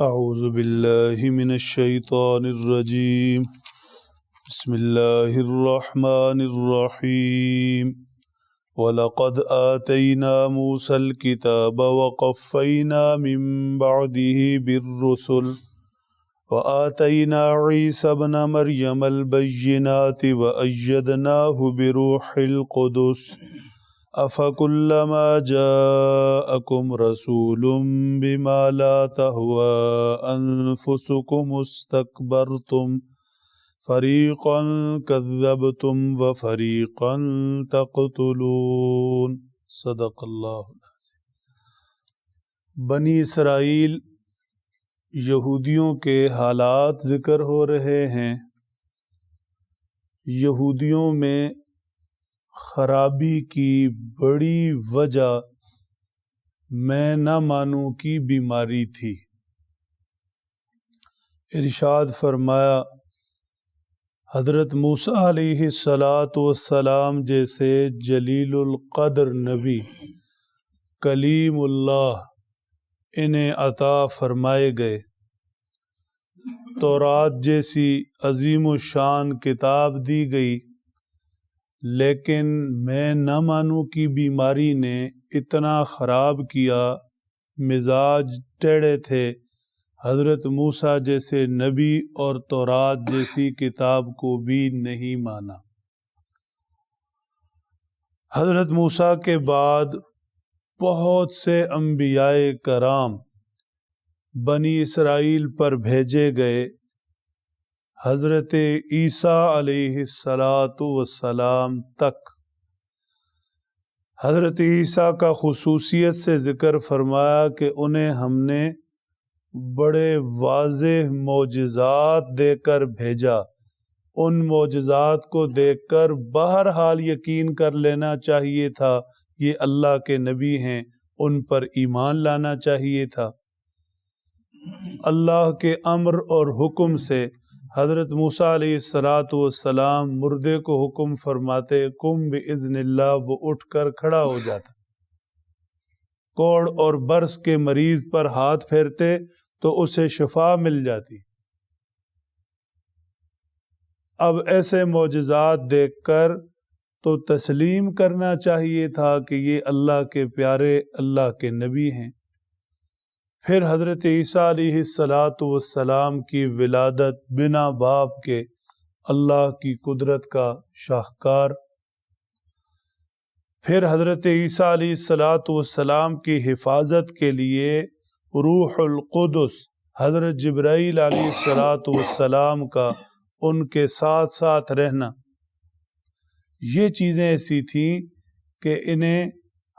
أعوذ بالله من الشيطان الرجيم. بسم الله الرحمن الرحيم. ولقد آتينا موسى الكتاب وقفينا من بعده بالرسل. وآتينا عيسى ابن مريم البينات وأيدناه بروح القدس. أفكلما جاءكم رسول بما لا تهوى أنفسكم استكبرتم فريقا كذبتم وفريقا تقتلون صدق اللہ بنی اسرائیل یہودیوں کے حالات ذکر ہو رہے ہیں۔ یہودیوں میں خرابی کی بڑی وجہ میں نہ مانوں کی بیماری تھی۔ ارشاد فرمایا، حضرت موسیٰ علیہ السلاۃ والسلام جیسے جلیل القدر نبی، کلیم اللہ، انہیں عطا فرمائے گئے۔ تورات جیسی عظیم و شان کتاب دی گئی۔ لیکن میں نہ مانوں کی بیماری نے اتنا خراب کیا۔ مزاج ٹیڑے تھے۔ حضرت موسیٰ جیسے نبی اور تورات جیسی کتاب کو بھی نہیں مانا۔ حضرت موسیٰ کے بعد بہت سے انبیاء کرام بنی اسرائیل پر بھیجے گئے۔ حضرت عیسیٰ علیہ السلاۃ وسلام تک۔ حضرت عیسیٰ کا خصوصیت سے ذکر فرمایا کہ انہیں ہم نے بڑے واضح معجزات دے کر بھیجا۔ ان معجزات کو دیکھ کر بہرحال یقین کر لینا چاہیے تھا۔ یہ اللہ کے نبی ہیں، ان پر ایمان لانا چاہیے تھا۔ اللہ کے امر اور حکم سے حضرت موسیٰ علیہ السلاۃ والسلام مردے کو حکم فرماتے، کم بزن اللہ، وہ اٹھ کر کھڑا ہو جاتا۔ کوڑ اور برس کے مریض پر ہاتھ پھیرتے تو اسے شفا مل جاتی۔ اب ایسے معجزات دیکھ کر تو تسلیم کرنا چاہیے تھا کہ یہ اللہ کے پیارے، اللہ کے نبی ہیں۔ پھر حضرت عیسیٰ علیہ السلاۃ والسلام کی ولادت بنا باپ کے اللہ کی قدرت کا شاہکار۔ پھر حضرت عیسیٰ علیہ السلاۃ والسلام کی حفاظت کے لیے روح القدس حضرت جبرائیل علیہ السلاۃ والسلام کا ان کے ساتھ ساتھ رہنا۔ یہ چیزیں ایسی تھیں کہ انہیں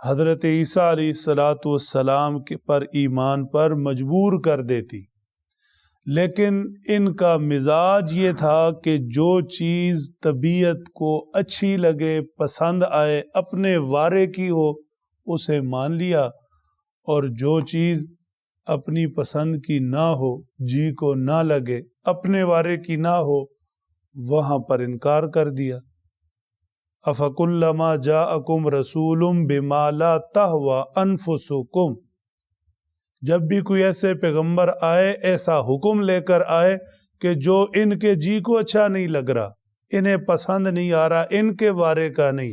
حضرت عیسیٰ علیہ السلاۃ والسلام کے پر ایمان پر مجبور کر دیتی۔ لیکن ان کا مزاج یہ تھا کہ جو چیز طبیعت کو اچھی لگے، پسند آئے، اپنے وارے کی ہو، اسے مان لیا۔ اور جو چیز اپنی پسند کی نہ ہو جی کو نہ لگے، اپنے وارے کی نہ ہو، وہاں پر انکار کر دیا۔ افق الما جا اکم رسول بمالا تہوا انفسکم۔ جب بھی کوئی ایسے پیغمبر آئے، ایسا حکم لے کر آئے کہ جو ان کے جی کو اچھا نہیں لگ رہا، انہیں پسند نہیں آ رہا، ان کے بارے کا نہیں،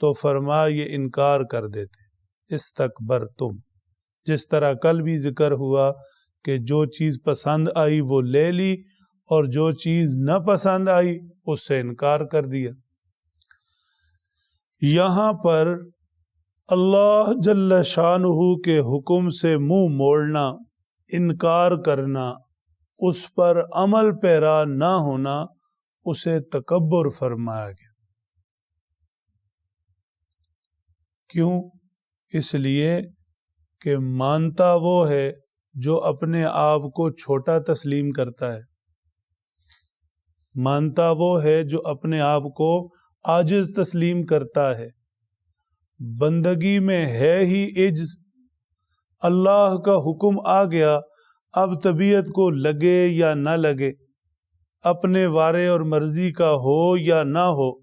تو فرما، یہ انکار کر دیتے۔ اس تک بر تم جس طرح کل بھی ذکر ہوا کہ جو چیز پسند آئی وہ لے لی، اور جو چیز نہ پسند آئی، اس سے انکار کر دیا۔ یہاں پر اللہ جل شاہ کے حکم سے منہ موڑنا، انکار کرنا، اس پر عمل پیرا نہ ہونا، اسے تکبر فرمایا گیا۔ کیوں؟ اس لیے کہ مانتا وہ ہے جو اپنے آپ کو چھوٹا تسلیم کرتا ہے۔ مانتا وہ ہے جو اپنے آپ کو آجز تسلیم کرتا ہے۔ بندگی میں ہے ہی عجز۔ اللہ کا حکم آ گیا، اب طبیعت کو لگے یا نہ لگے، اپنے وارے اور مرضی کا ہو یا نہ ہو،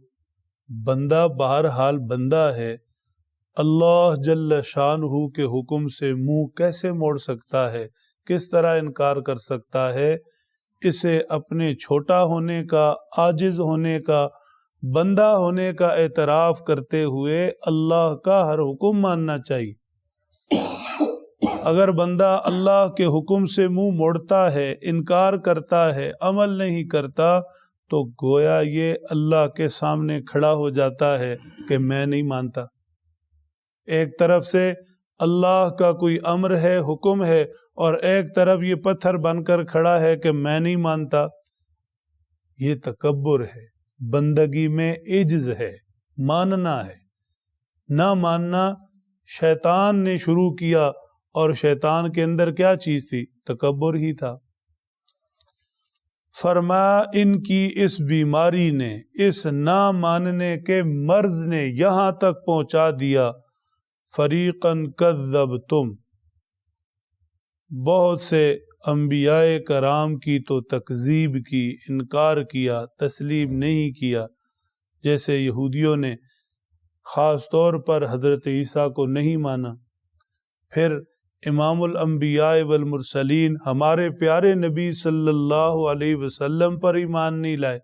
بندہ بہرحال بندہ ہے۔ اللہ جل شان ہو کے حکم سے منہ کیسے موڑ سکتا ہے؟ کس طرح انکار کر سکتا ہے؟ اسے اپنے چھوٹا ہونے کا، عاجز ہونے کا بندہ ہونے کا اعتراف کرتے ہوئے اللہ کا ہر حکم ماننا چاہیے۔ اگر بندہ اللہ کے حکم سے منہ موڑتا ہے، انکار کرتا ہے، عمل نہیں کرتا، تو گویا یہ اللہ کے سامنے کھڑا ہو جاتا ہے کہ میں نہیں مانتا۔ ایک طرف سے اللہ کا کوئی امر ہے، حکم ہے، اور ایک طرف یہ پتھر بن کر کھڑا ہے کہ میں نہیں مانتا، یہ تکبر ہے۔ بندگی میں عجز ہے، ماننا ہے۔ نہ ماننا، شیطان نے شروع کیا اور شیطان کے اندر کیا چیز تھی؟ تکبر ہی تھا۔ فرما، ان کی اس بیماری نے، اس نہ ماننے کے مرض نے یہاں تک پہنچا دیا۔ فریقن کذب تم بہت سے انبیاء کرام کی تو تکذیب کی، انکار کیا، تسلیم نہیں کیا۔ جیسے یہودیوں نے خاص طور پر حضرت عیسیٰ کو نہیں مانا۔ پھر امام الانبیاء والمرسلین ہمارے پیارے نبی صلی اللہ علیہ وسلم پر ایمان نہیں لائے۔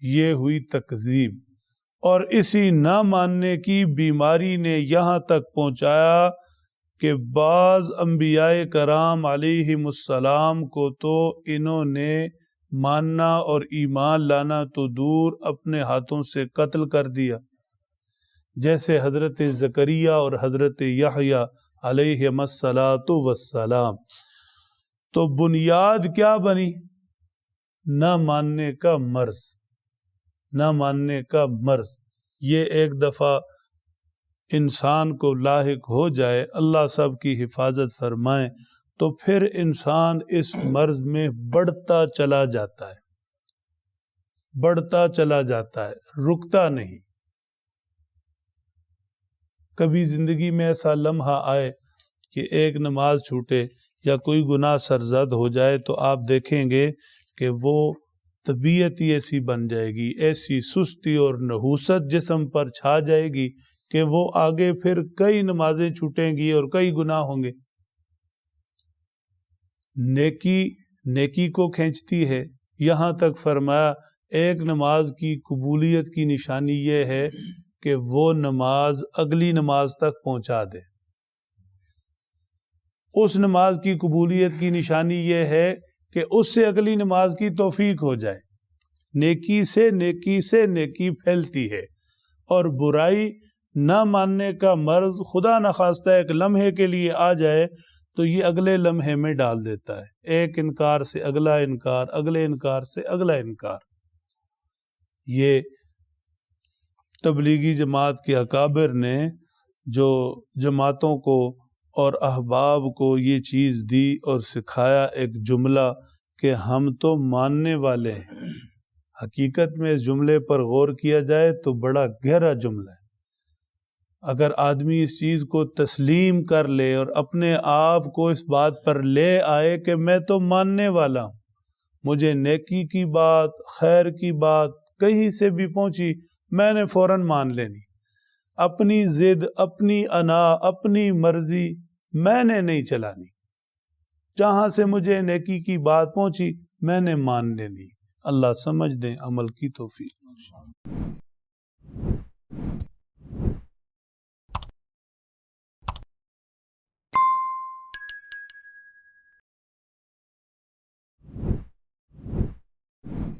یہ ہوئی تکذیب۔ اور اسی نہ ماننے کی بیماری نے یہاں تک پہنچایا۔ کہ بعض انبیاء کرام علیہ السلام کو تو انہوں نے ماننا اور ایمان لانا تو دور اپنے ہاتھوں سے قتل کر دیا۔ جیسے حضرت زکریہ اور حضرت یحییٰ علیہ السلاۃ وسلام تو بنیاد کیا بنی؟ نہ ماننے کا مرض، نہ ماننے کا مرض۔ یہ ایک دفعہ انسان کو لاحق ہو جائے، اللہ سب کی حفاظت فرمائے، تو پھر انسان اس مرض میں بڑھتا چلا جاتا ہے۔ بڑھتا چلا جاتا ہے، رکتا نہیں۔ کبھی زندگی میں ایسا لمحہ آئے کہ ایک نماز چھوٹے یا کوئی گناہ سرزد ہو جائے تو آپ دیکھیں گے کہ وہ طبیعت ہی ایسی بن جائے گی، ایسی سستی اور نحوست جسم پر چھا جائے گی کہ وہ آگے پھر کئی نمازیں چھوٹیں گی اور کئی گناہ ہوں گے۔ نیکی نیکی کو کھینچتی ہے۔ یہاں تک فرمایا، ایک نماز کی قبولیت کی نشانی یہ ہے کہ وہ نماز اگلی نماز تک پہنچا دے۔ اس نماز کی قبولیت کی نشانی یہ ہے کہ اس سے اگلی نماز کی توفیق ہو جائے۔ نیکی سے نیکی سے نیکی پھیلتی ہے اور برائی نہ ماننے کا مرض خدا نخواستہ ایک لمحے کے لیے آ جائے تو یہ اگلے لمحے میں ڈال دیتا ہے۔ ایک انکار سے اگلا انکار، اگلے انکار سے اگلا انکار۔ یہ تبلیغی جماعت کے اکابر نے جو جماعتوں کو اور احباب کو یہ چیز دی اور سکھایا ایک جملہ کہ ہم تو ماننے والے ہیں۔ حقیقت میں اس جملے پر غور کیا جائے تو بڑا گہرا جملہ ہے۔ اگر آدمی اس چیز کو تسلیم کر لے اور اپنے آپ کو اس بات پر لے آئے کہ میں تو ماننے والا ہوں، مجھے نیکی کی بات، خیر کی بات کہیں سے بھی پہنچی، میں نے فوراً مان لینی۔ اپنی ضد، اپنی انا، اپنی مرضی میں نے نہیں چلانی۔ جہاں سے مجھے نیکی کی بات پہنچی، میں نے مان لینی۔ اللہ سمجھ دیں عمل کی توفیق۔